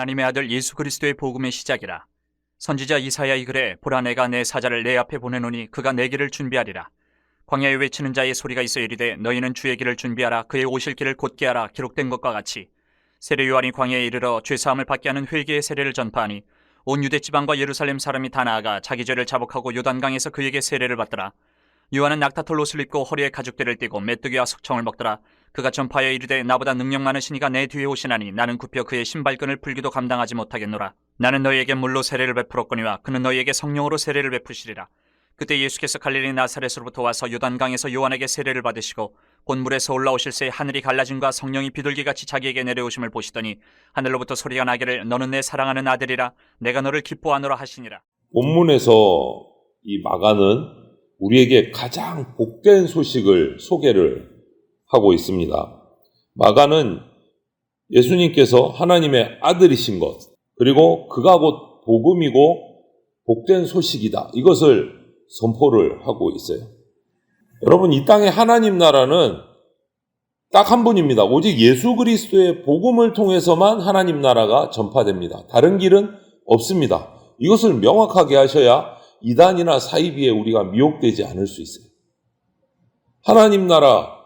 하나님의 아들 예수 그리스도의 복음의 시작이라. 선지자 이사야의 글에 보라 내가 내 사자를 내 앞에 보내노니 그가 내 길을 준비하리라. 광야에 외치는 자의 소리가 있어 이르되 너희는 주의 길을 준비하라 그의 오실 길을 곧게 하라 기록된 것과 같이 세례 요한이 광야에 이르러 죄 사함을 받게 하는 회개의 세례를 전파하니 온 유대 지방과 예루살렘 사람이 다 나아가 자기 죄를 자복하고 요단강에서 그에게 세례를 받더라. 요한은 낙타털 옷을 입고 허리에 가죽대를 띠고 메뚜기와 석청을 먹더라. 그가 전파하여 이르되 나보다 능력 신이가 내 뒤에 오시나니 나는 굽혀 그의 신발끈을 풀기도 감당하지 못하겠노라. 나는 너희에게 물로 세례를 베풀었거니와 그는 너희에게 성령으로 세례를 베푸시리라. 그때 예수께서 갈릴리 나사렛으로부터 와서 요단강에서 요한에게 세례를 받으시고 곧 물에서 올라오실 새 하늘이 갈라짐과 성령이 비둘기같이 자기에게 내려오심을 보시더니 하늘로부터 소리가 나기를 너는 내 사랑하는 아들이라 내가 너를 기뻐하노라 하시니라. 본문에서 이 마가는 우리에게 가장 복된 소식을 소개를 하고 있습니다. 마가는 예수님께서 하나님의 아들이신 것, 그리고 그가 곧 복음이고 복된 소식이다. 이것을 선포를 하고 있어요. 여러분, 이 땅의 하나님 나라는 딱 한 분입니다. 오직 예수 그리스도의 복음을 통해서만 하나님 나라가 전파됩니다. 다른 길은 없습니다. 이것을 명확하게 하셔야 이단이나 사이비에 우리가 미혹되지 않을 수 있어요. 하나님 나라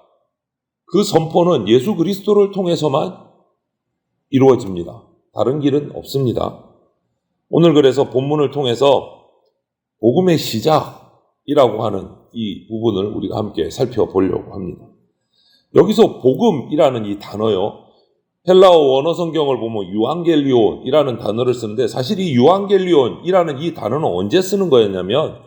그 선포는 예수 그리스도를 통해서만 이루어집니다. 다른 길은 없습니다. 오늘 그래서 본문을 통해서 복음의 시작이라고 하는 이 부분을 우리가 함께 살펴보려고 합니다. 여기서 복음이라는 이 단어요. 헬라어 원어 성경을 보면 유앙겔리온이라는 단어를 쓰는데 사실 이 유앙겔리온이라는 이 단어는 언제 쓰는 거였냐면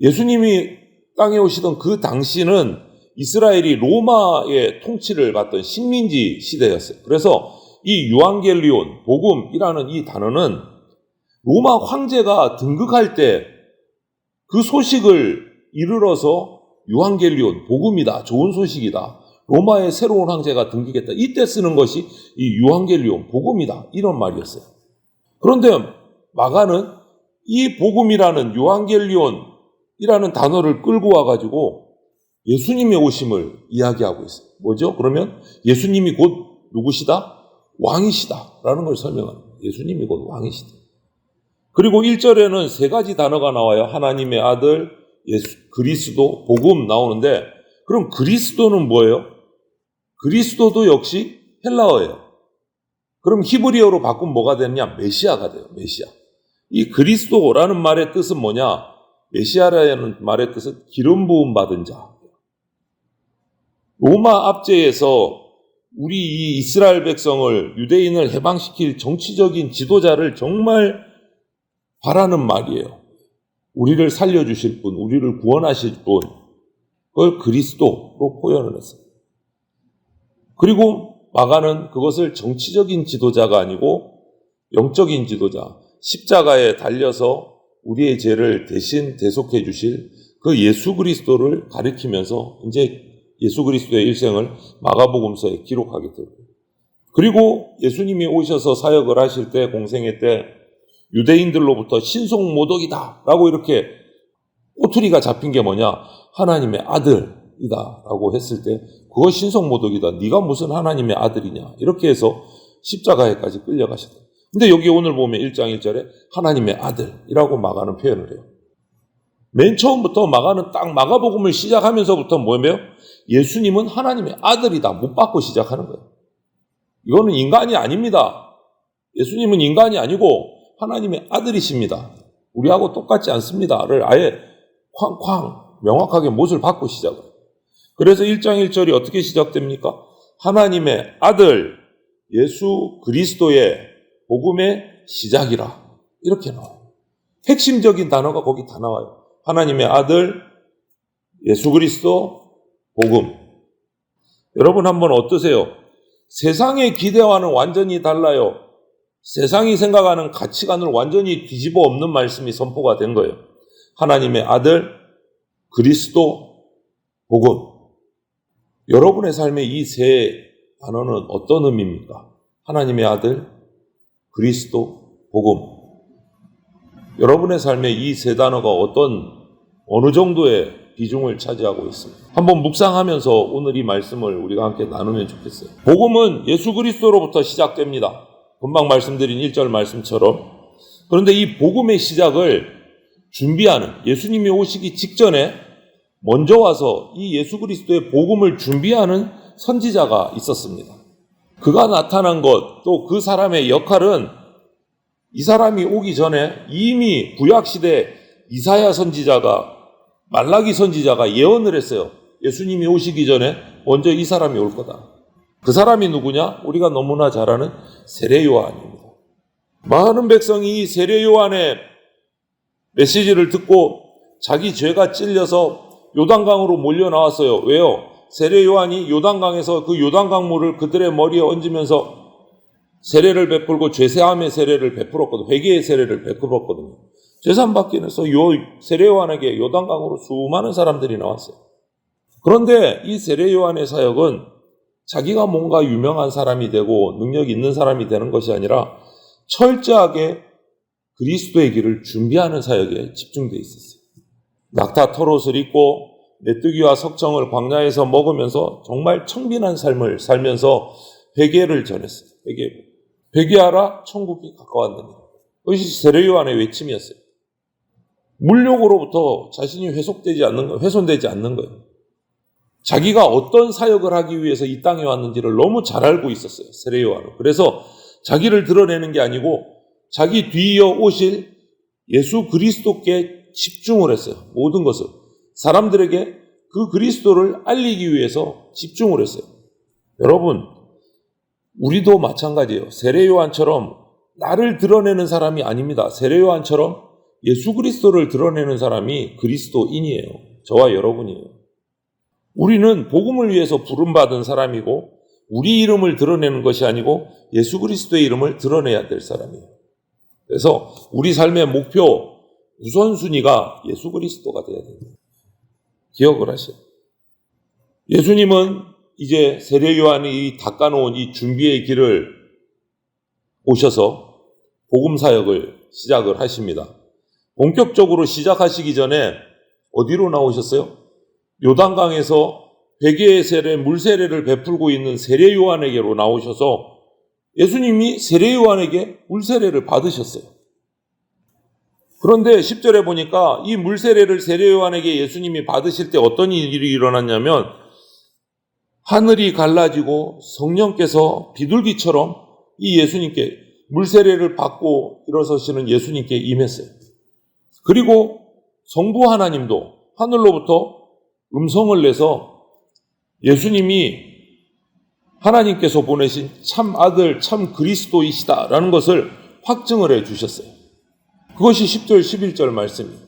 예수님이 땅에 오시던 그 당시는 이스라엘이 로마의 통치를 받던 식민지 시대였어요. 그래서 이 유앙겔리온, 복음이라는 이 단어는 로마 황제가 등극할 때 그 소식을 이르러서 유앙겔리온, 복음이다, 좋은 소식이다. 로마의 새로운 황제가 등극했다. 이때 쓰는 것이 이 유앙겔리온, 복음이다. 이런 말이었어요. 그런데 마가는 이 복음이라는 유앙겔리온이라는 단어를 끌고 와가지고 예수님의 오심을 이야기하고 있어요. 뭐죠? 그러면 예수님이 곧 누구시다? 왕이시다. 라는 걸 설명합니다. 예수님이 곧 왕이시다. 그리고 1절에는 세 가지 단어가 나와요. 하나님의 아들, 예수, 그리스도, 복음 나오는데, 그럼 그리스도는 뭐예요? 그리스도도 역시 헬라어예요. 그럼 히브리어로 바꾸면 뭐가 되느냐? 메시아가 돼요. 메시아. 이 그리스도라는 말의 뜻은 뭐냐? 메시아라는 말의 뜻은 기름 부음 받은 자. 로마 압제에서 우리 이 이스라엘 백성을 유대인을 해방시킬 정치적인 지도자를 정말 바라는 말이에요. 우리를 살려주실 분, 우리를 구원하실 분, 그걸 그리스도로 표현을 했어요. 그리고 마가는 그것을 정치적인 지도자가 아니고 영적인 지도자, 십자가에 달려서 우리의 죄를 대신 대속해 주실 그 예수 그리스도를 가리키면서 이제 예수 그리스도의 일생을 마가복음서에 기록하게 되고 그리고 예수님이 오셔서 사역을 하실 때 공생애 때 유대인들로부터 신속 모독이다라고 이렇게 꼬투리가 잡힌 게 뭐냐? 하나님의 아들이다라고 했을 때 그거 신속 모독이다. 네가 무슨 하나님의 아들이냐? 이렇게 해서 십자가에까지 끌려가셨다. 근데 여기 오늘 보면 1장 1절에 하나님의 아들이라고 마가는 표현을 해요 맨 처음부터 마가는 딱 마가복음을 시작하면서부터 뭐예요? 예수님은 하나님의 아들이다 못 받고 시작하는 거예요 이거는 인간이 아닙니다 예수님은 인간이 아니고 하나님의 아들이십니다. 우리하고 똑같지 않습니다를 아예 쾅쾅 명확하게 못을 받고 시작을. 그래서 1장 1절이 어떻게 시작됩니까? 하나님의 아들 예수 그리스도의 복음의 시작이라. 이렇게 나와요. 핵심적인 단어가 거기 다 나와요. 하나님의 아들 예수 그리스도 복음. 여러분 한번 어떠세요? 세상의 기대와는 완전히 달라요. 세상이 생각하는 가치관을 완전히 뒤집어 엎는 말씀이 선포가 된 거예요. 하나님의 아들, 그리스도, 복음. 여러분의 삶의 이세 단어는 어떤 의미입니까? 하나님의 아들, 그리스도, 복음. 여러분의 삶의 이세 단어가 어떤, 어느 정도의 비중을 차지하고 있습니다. 한번 묵상하면서 오늘 이 말씀을 우리가 함께 나누면 좋겠어요. 복음은 예수 그리스도로부터 시작됩니다. 금방 말씀드린 1절 말씀처럼 그런데 이 복음의 시작을 준비하는 예수님이 오시기 직전에 먼저 와서 이 예수 그리스도의 복음을 준비하는 선지자가 있었습니다. 그가 나타난 것, 또 그 사람의 역할은 이 사람이 오기 전에 이미 구약시대 이사야 선지자가, 말라기 선지자가 예언을 했어요. 예수님이 오시기 전에 먼저 이 사람이 올 거다. 그 사람이 누구냐? 우리가 너무나 잘 아는 세례 요한입니다. 많은 백성이 이 세례 요한의 메시지를 듣고 자기 죄가 찔려서 요단강으로 몰려 나왔어요. 왜요? 세례 요한이 요단강에서 그 요단강 물을 그들의 머리에 얹으면서 세례를 베풀고 죄사함의 세례를 베풀었거든요. 회개의 세례를 베풀었거든요. 죄산 받기 위해서 요 세례 요한에게 요단강으로 수많은 사람들이 나왔어요. 그런데 이 세례 요한의 사역은 자기가 뭔가 유명한 사람이 되고 능력 있는 사람이 되는 것이 아니라 철저하게 그리스도의 길을 준비하는 사역에 집중되어 있었어요. 낙타 털옷을 입고 메뚜기와 석청을 광야에서 먹으면서 정말 청빈한 삶을 살면서 회개를 전했어요. 회개. 회개하라 천국이 가까웠느니라. 그것이 세례 요한의 외침이었어요. 물욕으로부터 자신이 회속되지 않는 거, 훼손되지 않는 거예요. 자기가 어떤 사역을 하기 위해서 이 땅에 왔는지를 너무 잘 알고 있었어요. 세례 요한은. 그래서 자기를 드러내는 게 아니고 자기 뒤이어 오실 예수 그리스도께 집중을 했어요. 모든 것을. 사람들에게 그 그리스도를 알리기 위해서 집중을 했어요. 여러분, 우리도 마찬가지예요. 세례 요한처럼 나를 드러내는 사람이 아닙니다. 세례 요한처럼 예수 그리스도를 드러내는 사람이 그리스도인이에요. 저와 여러분이에요. 우리는 복음을 위해서 부름받은 사람이고 우리 이름을 드러내는 것이 아니고 예수 그리스도의 이름을 드러내야 될 사람이에요. 그래서 우리 삶의 목표 우선순위가 예수 그리스도가 되어야 됩니다. 기억을 하세요. 예수님은 이제 세례 요한이 닦아놓은 이 준비의 길을 오셔서 복음 사역을 시작을 하십니다. 본격적으로 시작하시기 전에 어디로 나오셨어요? 요단강에서 베개의 세례, 물세례를 베풀고 있는 세례 요한에게로 나오셔서 예수님이 세례 요한에게 물세례를 받으셨어요. 그런데 10절에 보니까 이 물세례를 세례 요한에게 예수님이 받으실 때 어떤 일이 일어났냐면 하늘이 갈라지고 성령께서 비둘기처럼 이 예수님께 물세례를 받고 일어서시는 예수님께 임했어요. 그리고 성부 하나님도 하늘로부터 음성을 내서 예수님이 하나님께서 보내신 참 아들, 참 그리스도이시다라는 것을 확증을 해 주셨어요. 그것이 10절, 11절 말씀이에요.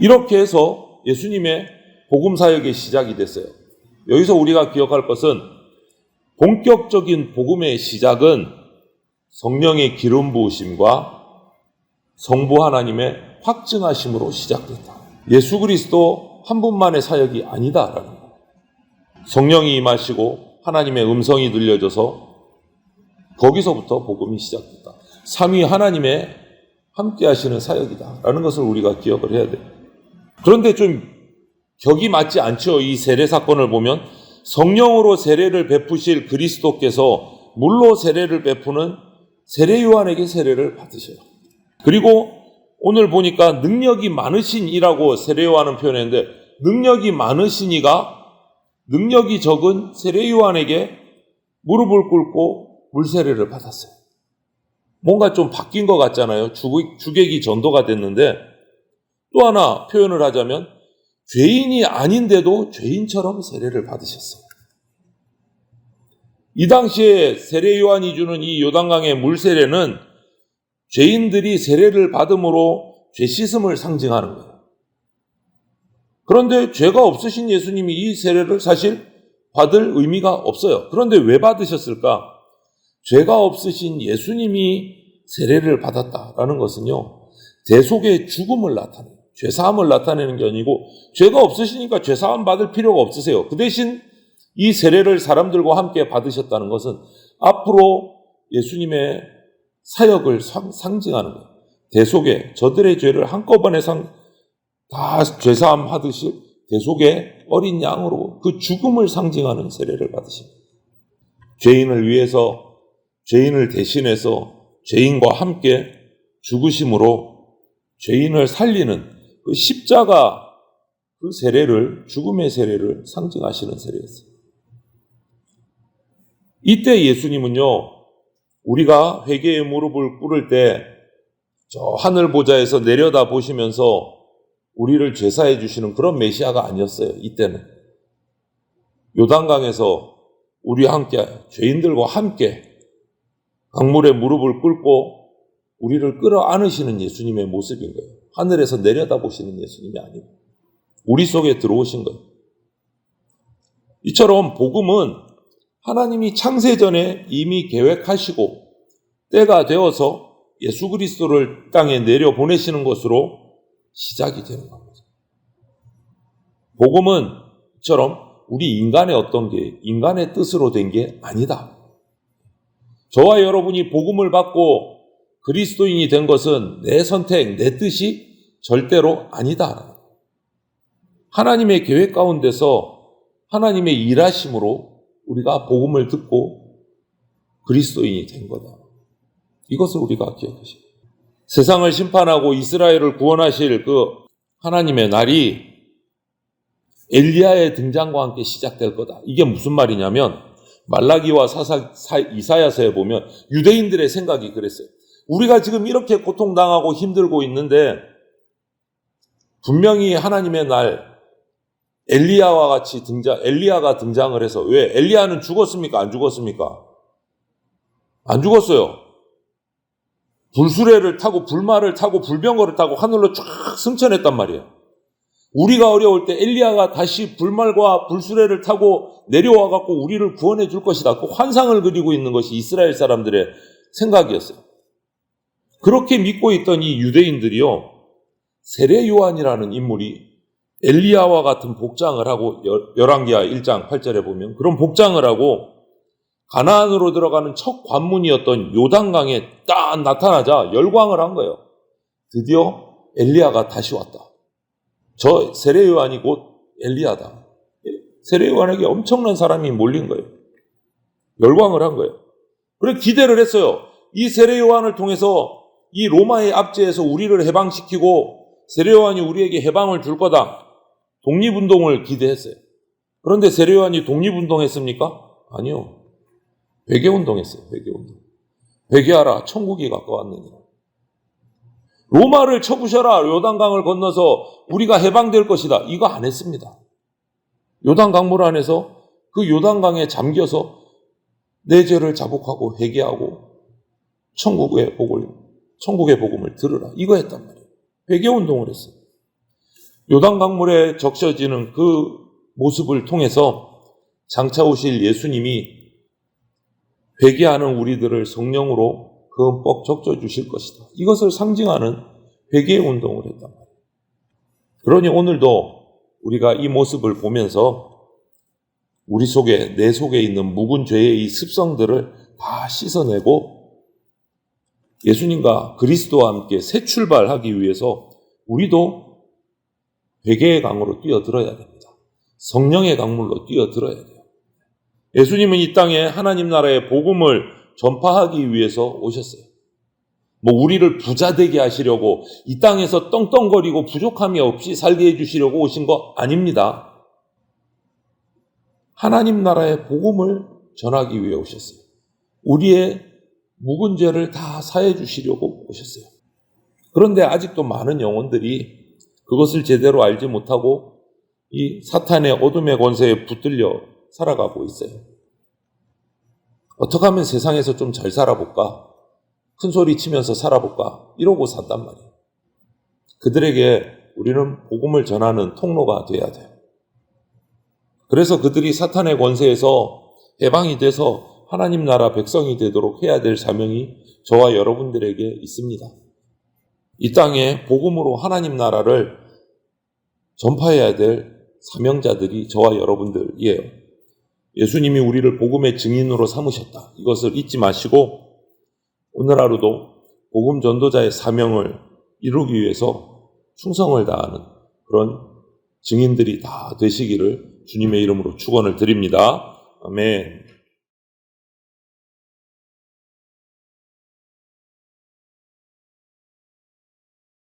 이렇게 해서 예수님의 복음 사역의 시작이 됐어요. 여기서 우리가 기억할 것은 본격적인 복음의 시작은 성령의 기름 부으심과 성부 하나님의 확증하심으로 시작됐다. 예수 그리스도 한 분만의 사역이 아니다라는 거. 성령이 임하시고 하나님의 음성이 들려져서 거기서부터 복음이 시작됐다. 삼위 하나님의 함께 하시는 사역이다라는 것을 우리가 기억을 해야 돼요. 그런데 좀 격이 맞지 않죠. 이 세례 사건을 보면 성령으로 세례를 베푸실 그리스도께서 물로 세례를 베푸는 세례 요한에게 세례를 받으셔요. 그리고 오늘 보니까 능력이 많으신 이라고 세례 요한은 표현했는데 능력이 많으시니가 능력이 적은 세례 요한에게 무릎을 꿇고 물세례를 받았어요. 뭔가 좀 바뀐 것 같잖아요. 주객, 주객이 전도가 됐는데 또 하나 표현을 하자면 죄인이 아닌데도 죄인처럼 세례를 받으셨어요. 이 당시에 세례 요한이 주는 이 요단강의 물세례는 죄인들이 세례를 받음으로 죄 씻음을 상징하는 거예요. 그런데 죄가 없으신 예수님이 이 세례를 사실 받을 의미가 없어요. 그런데 왜 받으셨을까? 죄가 없으신 예수님이 세례를 받았다라는 것은요, 대속의 죽음을 나타내요. 죄사함을 나타내는 게 아니고, 죄가 없으시니까 죄사함 받을 필요가 없으세요. 그 대신 이 세례를 사람들과 함께 받으셨다는 것은 앞으로 예수님의 사역을 상, 상징하는 거예요. 대속의 저들의 죄를 한꺼번에 상, 다 죄사함 하듯이 대속의 어린 양으로 그 죽음을 상징하는 세례를 받으십니다. 죄인을 위해서 죄인을 대신해서 죄인과 함께 죽으심으로 죄인을 살리는 그 십자가 그 세례를 죽음의 세례를 상징하시는 세례였어요. 이때 예수님은요, 우리가 회개의 무릎을 꿇을 때 저 하늘 보좌에서 내려다 보시면서 우리를 죄사해 주시는 그런 메시아가 아니었어요. 이때는 요단강에서 우리와 함께 죄인들과 함께 강물에 무릎을 꿇고 우리를 끌어안으시는 예수님의 모습인 거예요. 하늘에서 내려다 보시는 예수님이 아니고 우리 속에 들어오신 거예요. 이처럼 복음은 하나님이 창세 전에 이미 계획하시고 때가 되어서 예수 그리스도를 땅에 내려 보내시는 것으로 시작이 되는 겁니다. 복음은 처럼 우리 인간의 어떤 게 인간의 뜻으로 된 게 아니다. 저와 여러분이 복음을 받고 그리스도인이 된 것은 내 선택, 내 뜻이 절대로 아니다. 하나님의 계획 가운데서 하나님의 일하심으로 우리가 복음을 듣고 그리스도인이 된 거다. 이것을 우리가 기억하십니다. 세상을 심판하고 이스라엘을 구원하실 그 하나님의 날이 엘리야의 등장과 함께 시작될 거다. 이게 무슨 말이냐면 말라기와 사사, 사, 이사야서에 보면 유대인들의 생각이 그랬어요. 우리가 지금 이렇게 고통당하고 힘들고 있는데 분명히 하나님의 날 엘리야와 같이 등장 엘리야가 등장을 해서 왜 엘리야는 죽었습니까? 안 죽었습니까? 안 죽었어요. 불수레를 타고 불말을 타고 불병거를 타고 하늘로 쫙 승천했단 말이에요. 우리가 어려울 때 엘리야가 다시 불말과 불수레를 타고 내려와 갖고 우리를 구원해 줄 것이다. 그 환상을 그리고 있는 것이 이스라엘 사람들의 생각이었어요. 그렇게 믿고 있던 이 유대인들이요. 세례 요한이라는 인물이 엘리야와 같은 복장을 하고 열왕기하 1장 8절에 보면 그런 복장을 하고 가나안으로 들어가는 첫 관문이었던 요단강에 딱 나타나자 열광을 한 거예요. 드디어 엘리야가 다시 왔다. 저 세례 요한이 곧 엘리야다. 세례 요한에게 엄청난 사람이 몰린 거예요. 열광을 한 거예요. 그래 기대를 했어요. 이 세례 요한을 통해서 이 로마의 압제에서 우리를 해방시키고 세례 요한이 우리에게 해방을 줄 거다. 독립운동을 기대했어요. 그런데 세례 요한이 독립운동했습니까? 아니요. 회개운동했어요. 회개운동. 회개하라. 천국이 가까웠느니라. 로마를 쳐부셔라. 요단강을 건너서 우리가 해방될 것이다. 이거 안 했습니다. 요단 강물 안에서 그 요단강에 잠겨서 내 죄를 자복하고 회개하고 천국의 복을 천국의 복음을 들으라. 이거 했단 말이에요. 회개 운동을 했어요. 요단 강물에 적셔지는 그 모습을 통해서 장차 오실 예수님이 회개하는 우리들을 성령으로 흠뻑 적셔 주실 것이다. 이것을 상징하는 회개 운동을 했단 말이에요. 그러니 오늘도 우리가 이 모습을 보면서 우리 속에 내 속에 있는 묵은 죄의 이 습성들을 다 씻어내고 예수님과 그리스도와 함께 새 출발하기 위해서 우리도 회개의 강으로 뛰어들어야 됩니다. 성령의 강물로 뛰어들어야 돼요. 예수님은 이 땅에 하나님 나라의 복음을 전파하기 위해서 오셨어요. 뭐 우리를 부자 되게 하시려고 이 땅에서 떵떵거리고 부족함이 없이 살게 해 주시려고 오신 거 아닙니다. 하나님 나라의 복음을 전하기 위해 오셨어요. 우리의 묵은 죄를 다 사해 주시려고 오셨어요. 그런데 아직도 많은 영혼들이 그것을 제대로 알지 못하고 이 사탄의 어둠의 권세에 붙들려 살아가고 있어요. 어떻게 하면 세상에서 좀 잘 살아볼까? 큰 소리 치면서 살아볼까? 이러고 산단 말이에요. 그들에게 우리는 복음을 전하는 통로가 돼야 돼요. 그래서 그들이 사탄의 권세에서 해방이 돼서 하나님 나라 백성이 되도록 해야 될 사명이 저와 여러분들에게 있습니다. 이 땅에 복음으로 하나님 나라를 전파해야 될 사명자들이 저와 여러분들이에요. 예수님이 우리를 복음의 증인으로 삼으셨다. 이것을 잊지 마시고 오늘 하루도 복음 전도자의 사명을 이루기 위해서 충성을 다하는 그런 증인들이 다 되시기를 주님의 이름으로 축원을 드립니다. 아멘.